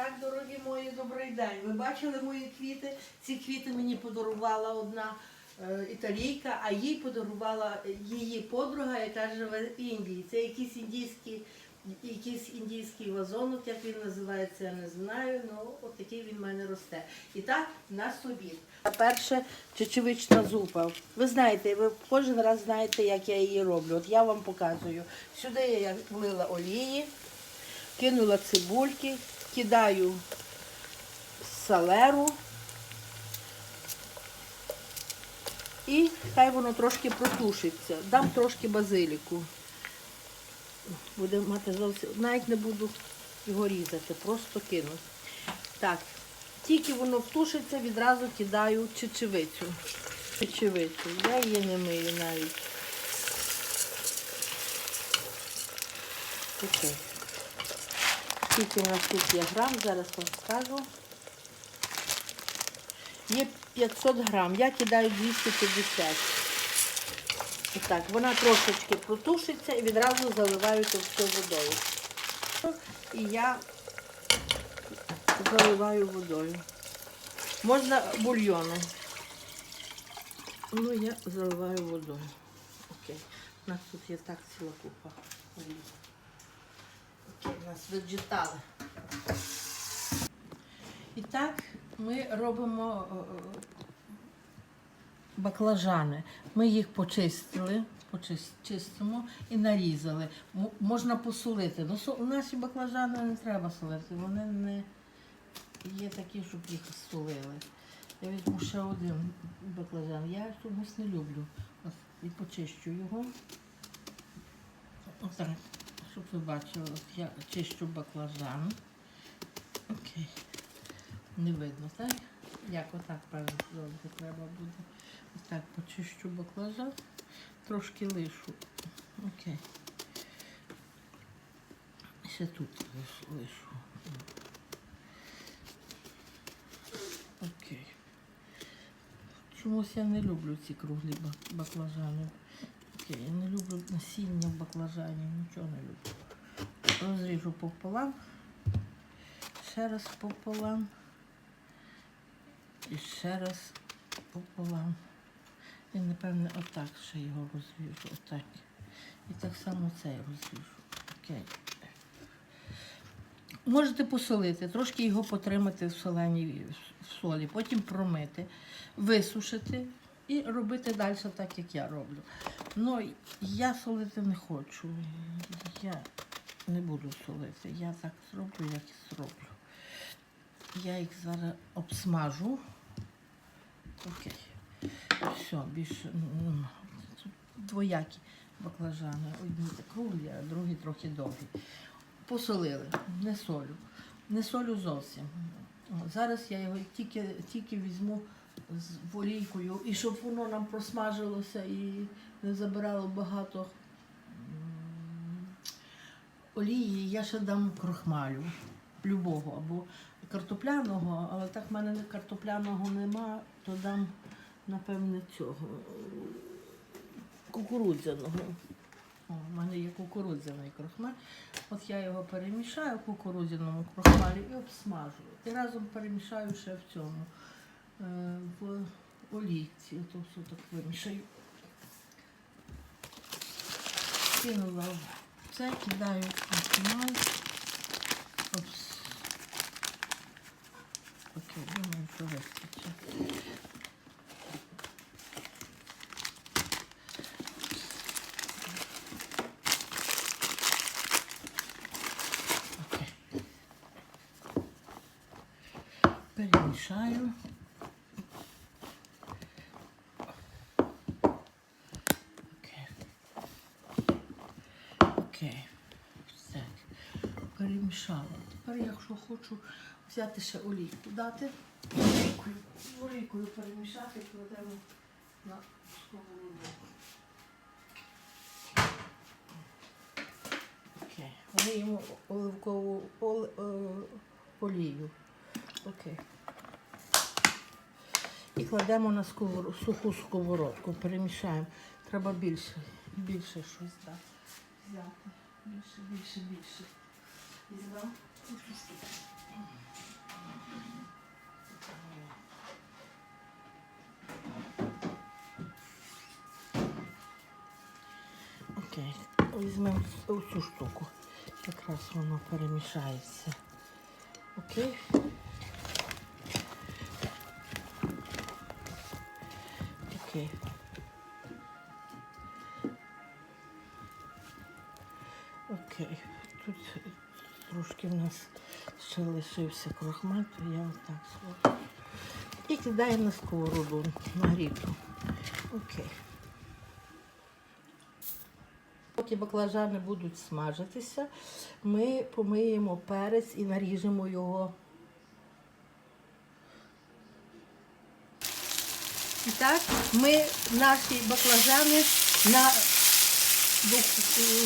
так, дорогі мої, добрий день. Ви бачили мої квіти? Ці квіти мені подарувала одна е, італійка, а їй подарувала її подруга, яка живе в Індії. Це якийсь індійський, якийсь індійський вазонок, як він називається, я не знаю. Ну, от такий він в мене росте. І так, на обід. Перше чечевична зупа. Ви знаєте, ви кожен раз знаєте, як я її роблю. От я вам показую. Сюди я влила олії кинула цибульки, кидаю салеру і хай воно трошки протушиться. Дам трошки базиліку. Буде мати зовсім, навіть не буду його різати, просто кину. Так, тільки воно втушиться, відразу кидаю чечевицю. Чечевицю. Я її не мию навіть. Окей. Скільки у нас тут є грам, зараз вам скажу. Є 500 грам, я кидаю 250. Так, вона трошечки протушиться і відразу заливаю то все водою. І я заливаю водою. Можна бульйоном. Ну, я заливаю водою. Окей. У нас тут є так ціла купа. У нас веджетали. І так ми робимо е, е, баклажани. Ми їх почистили, почис- чистимо і нарізали. Можна посолити. Ну, наші баклажани не треба солити, вони не є такі, щоб їх солили. Я візьму ще один баклажан. Я чомусь не люблю. Ось, і почищу його. Отак, щоб ви бачили, от я чищу баклажан. Окей. Не видно, так? Як отак певно треба буде. Ось так почищу баклажан, трошки лишу. Окей. Ще тут лишу. Окей. Чомусь я не люблю ці круглі баклажани. Окей, я не люблю насіння в баклажані, нічого не люблю. Розріжу пополам. Ще раз пополам. І ще раз пополам. І напевне отак ще його розріжу. Отак. І так само цей розріжу. Окей. Можете посолити, трошки його потримати в соленій в солі, потім промити, висушити і робити далі так, як я роблю. Ну, я солити не хочу. Я не буду солити. Я так зроблю, як і зроблю. Я їх зараз обсмажу. Окей. Все, більше тут двоякі баклажани. Одні круглі, а другі трохи довгі. Посолили, не солю. Не солю зовсім. Зараз я його тільки, тільки візьму з олійкою, і щоб воно нам просмажилося і не забирало багато олії, я ще дам крохмалю любого або картопляного, але так в мене картопляного нема, то дам, напевне, цього кукурудзяного. О, у мене є кукурудзяний крохмаль. От я його перемішаю в кукурудзяному крохмалі і обсмажу. І разом перемішаю ще в цьому в олійці. Ото все так вимішаю. Кинула в це, кидаю крохмаль. Опс. Окей, думаю, що вистачить. Перемішаю. Окей. Окей. Так. Перемішала. Тепер, якщо хочу взяти ще олійку, дати олійкою, олійкою перемішати, кладемо на сковороду. Окей. Оліємо оливкову ол, е, олію. Окей. І кладемо на сковор... суху сковородку, перемішаємо. Треба більше, більше щось так взяти. Більше, більше, більше. Візьмемо. Окей, візьмемо цю штуку. Якраз воно перемішається. Окей. Окей. Окей. Трошки в нас ще лишився крохмаль, то я отак зроблю. І кидаємо на сковороду нагріту. Окей. Поки баклажани будуть смажитися, ми помиємо перець і наріжемо його. І так, ми наші баклажани на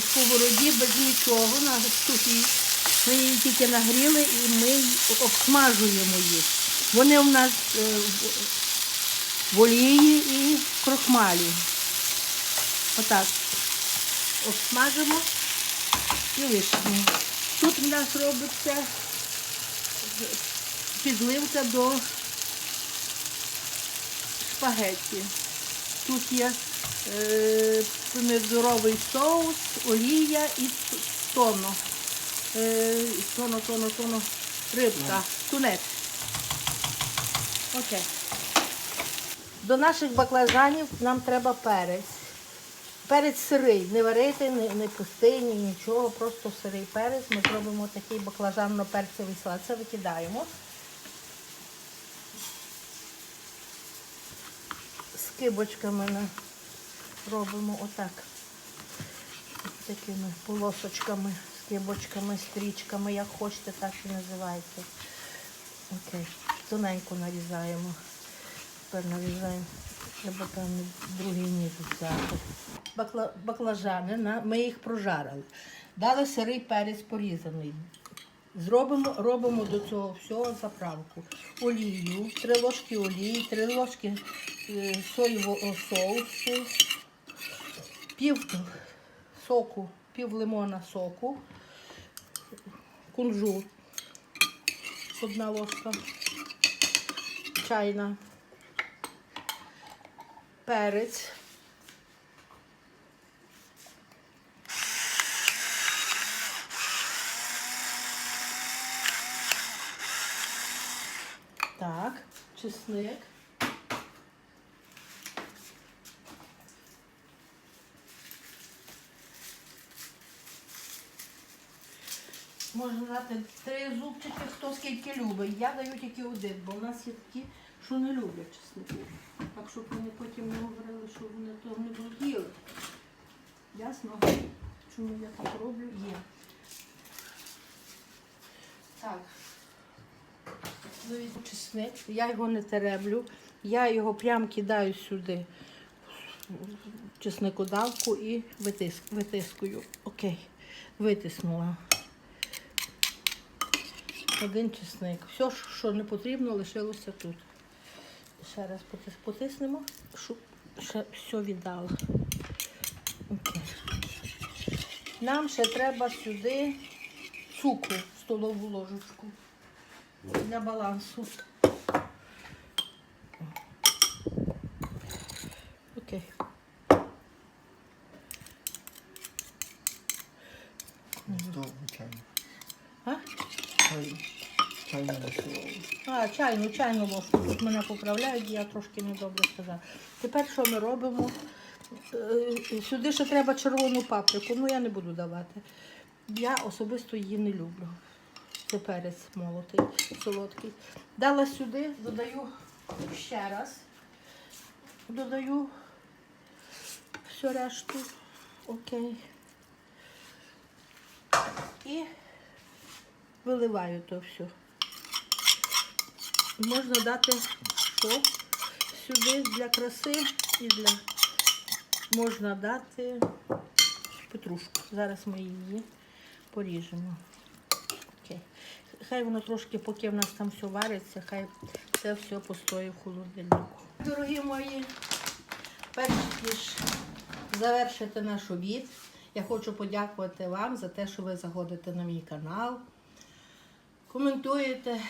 сковороді без нічого, на сухій. Ми її тільки нагріли і ми обсмажуємо їх. Вони у нас е, в- олії і в крохмалі. Отак обсмажимо і лишимо. Тут в нас робиться підливка до шпагетті. Тут є е, помідоровий соус, олія і тоно. Е, тоно, тоно, тоно, рибка, тунець. Окей. До наших баклажанів нам треба перець. Перець сирий, не варити, не, не пустий, ні нічого, просто сирий перець. Ми зробимо такий баклажанно-перцевий салат. Це викидаємо. З кибочками робимо отак. Такими полосочками, кибочками, стрічками, як хочете, так і називайте. Окей. Тоненько нарізаємо. Тепер нарізаємо. Треба певно другий ніж взяти. Бакла, баклажани, на- ми їх прожарили. Дали сирий перець порізаний. Зробимо, робимо до цього всього заправку. Олію, три ложки олії, три ложки е, соєвого соусу, пів соку, пів лимона соку, кунжут, одна ложка, чайна, перець. Так, чесник. Дати три зубчики, хто скільки любить. Я даю тільки один, бо в нас є такі, що не люблять чеснику. Так, щоб вони потім не говорили, що вони того не будуть їли. Ясно? Чому я так роблю? Є. Так. Чесник. Я його не тереблю. Я його прям кидаю сюди в чесникодавку і витиск, витискую. Окей. Витиснула. Один чесник. Все, що не потрібно, лишилося тут. Ще раз потиснемо, щоб ще все віддало. Окей. Нам ще треба сюди цукру, столову ложечку для балансу. А, чайну, чайну ложку. Тут мене поправляють, я трошки недобре сказала. Тепер що ми робимо? Е, Сюди ще треба червону паприку, ну я не буду давати. Я особисто її не люблю. Це перець молотий, солодкий. Дала сюди, додаю ще раз. Додаю всю решту. Окей. І виливаю то все. Можна дати що сюди для краси і для можна дати петрушку. Зараз ми її поріжемо. Окей. Хай воно трошки, поки в нас там все вариться, хай це все постоїть в холодильнику. Дорогі мої, перш ніж завершити наш обід, я хочу подякувати вам за те, що ви заходите на мій канал. коментуєте,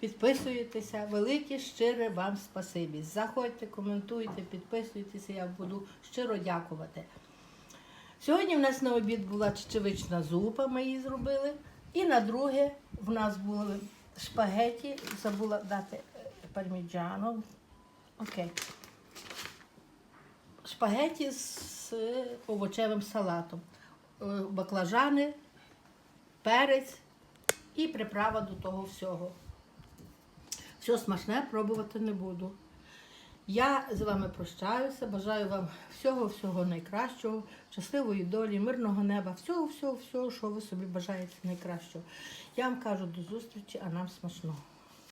підписуєтеся. Велике щире вам спасибі. Заходьте, коментуйте, підписуйтеся, я буду щиро дякувати. Сьогодні в нас на обід була чечевична зупа, ми її зробили. І на друге в нас були шпагеті, забула дати е. Окей. Шпагеті з овочевим салатом. Е, Баклажани, перець і приправа до того всього. Все смачне пробувати не буду. Я з вами прощаюся, бажаю вам всього-всього найкращого, щасливої долі, мирного неба, всього, всього, всього, що ви собі бажаєте найкращого. Я вам кажу до зустрічі, а нам смачного.